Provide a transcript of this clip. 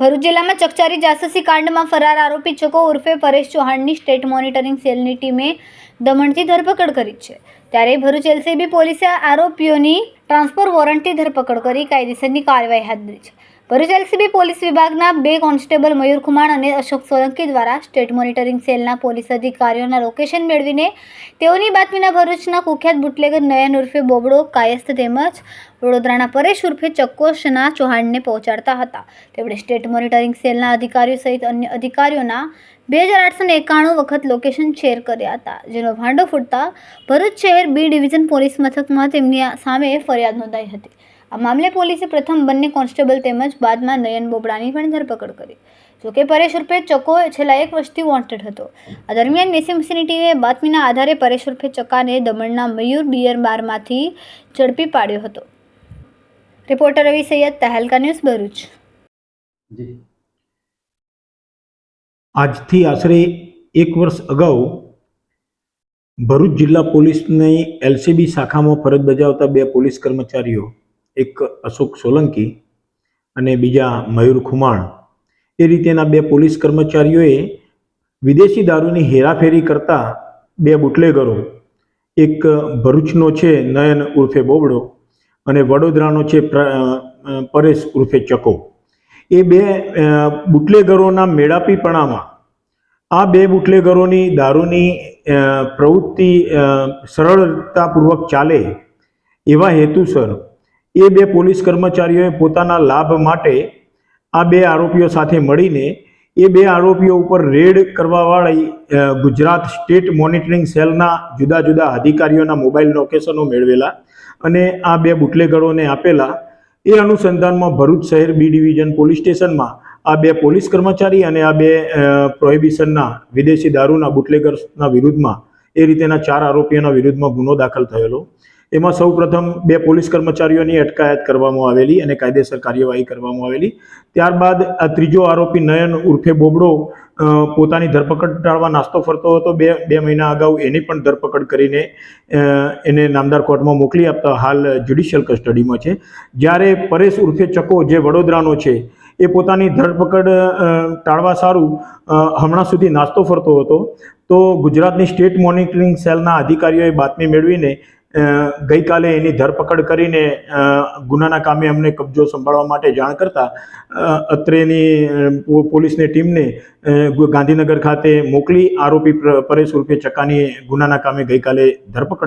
ભરૂચ જિલ્લામાં ચકચારી જાસૂસી કાંડમાં ફરાર આરોપી ચકો ઉર્ફે પરેશ ચૌહાણની સ્ટેટ મોનિટરિંગ સેલની ટીમે દમણથી ધરપકડ કરી છે. ત્યારે ભરૂચ એલસીબી પોલીસે આરોપીઓની ટ્રાન્સફર વોરંટથી ધરપકડ કરી કાયદેસરની કાર્યવાહી હાથ ધરી છે. ભરૂચ એલસીબી પોલીસ વિભાગના બે કોન્સ્ટેબલ મયુર ખુમાણ અને અશોક સોલંકી દ્વારા સ્ટેટ મોનિટરિંગ સેલના પોલીસ અધિકારીઓના લોકેશન મેળવીને તેઓની બાતમીના ભરૂચના કુખ્યાત બુટલેગર નયન ઉર્ફે બોબડો, કાયસ્થ તેમજ વડોદરાના પરેશ ઉર્ફે ચક્કોશના ચૌહાણને પહોંચાડતા હતા. તેમણે સ્ટેટ મોનિટરિંગ સેલના અધિકારીઓ સહિત અન્ય અધિકારીઓના બે હજાર આઠસો એકાણું વખત લોકેશન શેર કર્યા હતા, જેનો ભાંડો ફૂટતા ભરૂચ શહેર બી ડિવિઝન પોલીસ મથકમાં તેમની સામે ફરિયાદ નોંધાઈ હતી. આ મામલે પોલીસે પ્રથમ બંને કોન્સ્ટેબલ તેમજ બાદમાં નયન બોબડાની પણ ધરપકડ કરી. જોકે પરેશ ઉર્ફે ચકો છેલ્લા એક વર્ષથી વોન્ટેડ હતો. આ દરમિયાન એસએમસીની ટીમે બાતમીના આધારે પરેશ ઉર્ફે ચકાને દમણના મયુર બિયર બારમાંથી ઝડપી પાડ્યો હતો. Reporter Ravi Sayed Tehelka news Bharuch. આજથી આશરે એક વર્ષ અગાઉ ભરૂચ જિલ્લા પોલીસની એલસીબી શાખામાં ફરજ બજાવતા બે પોલીસ કર્મચારીઓ એક અશોક સોલંકી અને બીજા મયુર ખુમાણ. એ રીતેના બે પોલીસ કર્મચારીઓએ વિદેશી દારૂની હેરાફેરી કરતા બે બુટલેગરો, એક ભરૂચનો છે નયન ઉર્ફે બોબડો અને વડોદરાનો છે પરેશ ઉર્ફે ચકો. એ બે બુટલેગરોના મેળાપીપણામાં આ બે બુટલેગરોની દારૂની પ્રવૃત્તિ સરળતાપૂર્વક ચાલે એવા હેતુસર એ બે પોલીસ કર્મચારીઓએ પોતાના લાભ માટે આ બે આરોપીઓ સાથે મળીને એ બે આરોપીઓ ઉપર રેડ કરવાવાળી ગુજરાત સ્ટેટ મોનિટરિંગ સેલના જુદા જુદા અધિકારીઓના મોબાઈલ લોકેશનો મેળવેલા અને આ બે બુટલેગરોને આપેલા. એ અનુસંધાનમાં ભરૂચ શહેર બી ડિવિઝન પોલીસ સ્ટેશનમાં આ બે પોલીસ કર્મચારી અને આ બે પ્રોહિબિશનના વિદેશી દારૂના બુટલેગર્સના વિરુદ્ધમાં એ રીતેના ચાર આરોપીઓના વિરુદ્ધમાં ગુનો દાખલ થયેલો. એમાં સૌ પ્રથમ બે પોલીસ કર્મચારીઓની અટકાયત કરવામાં આવેલી અને કાયદેસર કાર્યવાહી કરવામાં આવેલી. ત્યારબાદ આ ત્રીજો આરોપી નયન ઉર્ફે બોબડો પોતાની ધરપકડ ટાળવા નાસ્તો ફરતો હતો. બે બે મહિના અગાઉ એની પણ ધરપકડ કરીને એને નામદાર કોર્ટમાં મોકલી આપતા હાલ જ્યુડિશિયલ કસ્ટડીમાં છે. જ્યારે પરેશ ઉર્ફે ચકો, જે વડોદરાનો છે, એ પોતાની ધરપકડ ટાળવા સારું હમણાં સુધી નાસ્તો ફરતો હતો, તો ગુજરાતની સ્ટેટ મોનિટરિંગ સેલના અધિકારીઓએ બાતમી મેળવીને ગઈકાલે એની ધરપકડ કરીને ગુનાના કામે અમને કબજો સંભાળવા માટે જાણ કરતા અત્રેની પોલીસની ટીમને ગાંધીનગર ખાતે મોકલી આરોપી પ્ર- પરેશ ઉર્ફે ચકાની ગુનાના કામે ગઈકાલે ધરપકડ